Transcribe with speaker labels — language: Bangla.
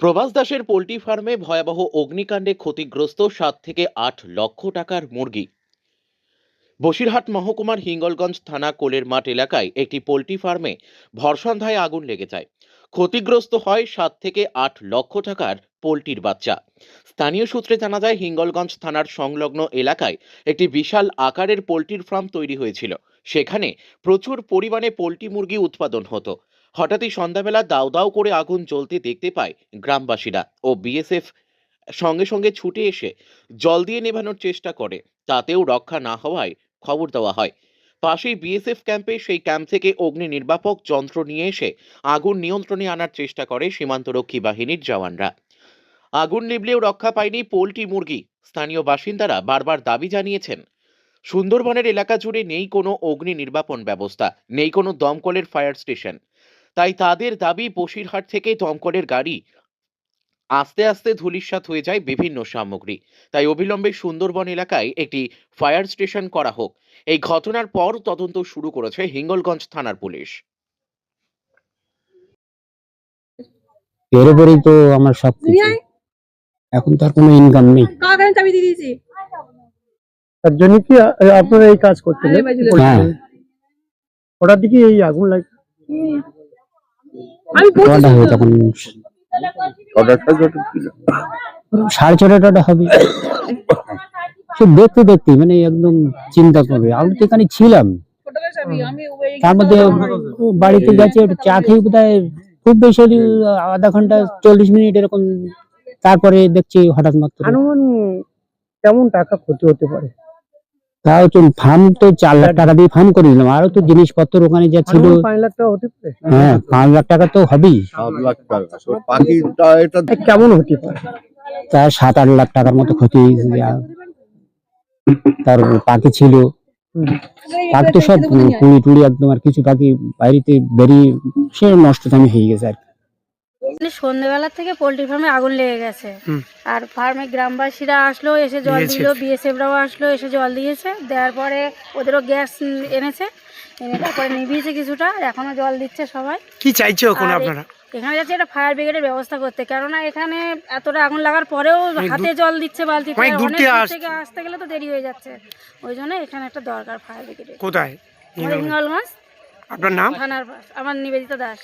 Speaker 1: প্রভাস দাসের পোল্ট্রি ফার্মে ভয়াবহ অগ্নিকাণ্ডে ক্ষতিগ্রস্ত সাত থেকে আট লক্ষ টাকার মুরগি। বসিরহাট মহকুমার হিঙ্গলগঞ্জ থানা কোলের মাঠ এলাকায় একটি পোল্ট্রি ফার্মে ভরসন্ধ্যায় আগুন লেগে যায়। ক্ষতিগ্রস্ত হয় সাত থেকে আট লক্ষ টাকার পোল্ট্রির বাচ্চা। স্থানীয় সূত্রে জানা যায়, হিঙ্গলগঞ্জ থানার সংলগ্ন এলাকায় একটি বিশাল আকারের পোল্ট্রির ফার্ম তৈরি হয়েছিল। সেখানে প্রচুর পরিমাণে পোল্ট্রি মুরগি উৎপাদন হতো। হঠাৎই সন্ধ্যাবেলা দাউ দাউ করে আগুন জ্বলতে দেখতে পায় গ্রামবাসীরা ও বিএসএফ সঙ্গে সঙ্গে ছুটে এসে জল দিয়ে নেভানোর চেষ্টা করে, তাতেও রক্ষা না হওয়ায় খবর দেওয়া হয়। পাশেই বিএসএফ ক্যাম্পে সেই ক্যাম্প থেকে অগ্নি নির্বাপক যন্ত্র নিয়ে এসে আগুন নিয়ন্ত্রণে আনার চেষ্টা করে সীমান্তরক্ষী বাহিনীর জওয়ানরা। আগুন নিভলেও রক্ষা পায়নি পোল্ট্রি মুরগি, স্থানীয় বাসিন্দারা বারবার দাবি জানিয়েছেন, সুন্দরবনের এলাকা জুড়ে নেই কোনো অগ্নি নির্বাপন ব্যবস্থা, নেই কোনো দমকলের ফায়ার স্টেশন। তাই তাদের দাবি বসিরহাট থেকে দমকলের গাড়ি। আস্তে আস্তে ধূলিসাৎ হয়ে যায় বিভিন্ন সামগ্রী। তাই অবিলম্বে সুন্দরবন এলাকায় একটি ফায়ার স্টেশন করা হোক। এই ঘটনার পর তদন্ত শুরু করেছে হিঙ্গলগঞ্জ থানার পুলিশ।
Speaker 2: এর উপরেই তো আমার সব এখন তো আর কোনো ইনকাম নেই।
Speaker 3: আমি দিয়ে দিয়েছি?
Speaker 4: তার জন্য কি আপনারা এই কাজ করতে
Speaker 3: হ্যাঁ,
Speaker 4: হঠাৎ দিকে এই আগুন লাগে
Speaker 2: হবে তখন? সাড়ে ছটাটা হবে। সে দেখতে দেখতে মানে একদম চিন্তা করবে। আমি তো এখানে ছিলাম। তার মধ্যে বাড়িতে গেছে চা খেয়ে বোধহয় খুব বেশি আধা ঘণ্টা চল্লিশ মিনিট এরকম তারপরে দেখছি হঠাৎ মাত্র।
Speaker 4: কেমন টাকা ক্ষতি হতে পারে।
Speaker 2: তাও তো ফার্ম তো চার লাখ টাকা দিয়ে ফার্ম করে দিলাম। আরও তো জিনিসপত্র ওখানে যা ছিল।
Speaker 4: আনুমান পাঁচ লাখ টাকা হতে পারে।
Speaker 2: হ্যাঁ পাঁচ লাখ টাকা তো হবেই।
Speaker 4: কেমন হতে পারে?
Speaker 2: তা সাত আট লাখ টাকার মতো ক্ষতি তার পাখি ছিল। পাখি তো সব কুড়ি টুড়ি একদম আর কিছু পাখি বাইরেতে বেরিয়ে সে নষ্ট দামি হয়ে গেছে আর।
Speaker 5: মানে সন্ধ্যেবেলা থেকে পোল্ট্রি ফার্মে আগুন লেগে গেছে। আর ফার্মে গ্রামবাসীরা আসলো এসে জল। দিল বিএসএফরাও আসলো এসে জল দিয়েছে। দেওয়ার পরে ওদেরও গ্যাস এনেছে এনে তারপরে নিভিয়েছে কিছুটা আর এখনও জল দিচ্ছে সবাই।
Speaker 4: কি চাইছে এখন আপনারা?
Speaker 5: এখানে যাচ্ছে একটা ফায়ার ব্রিগেডের ব্যবস্থা করতে কেননা এখানে এতটা আগুন লাগার পরেও হাতে জল দিচ্ছে বালতিতে
Speaker 4: অনেক দূর থেকে
Speaker 5: আসতে গেলে তো দেরি হয়ে যাচ্ছে। ওই জন্য এখানে একটা দরকার ফায়ার ব্রিগেডের।
Speaker 4: কোথায়?
Speaker 5: হিঙ্গলগঞ্জ
Speaker 4: আপনার নাম?
Speaker 5: থানার আমার নিবেদিতা দাস।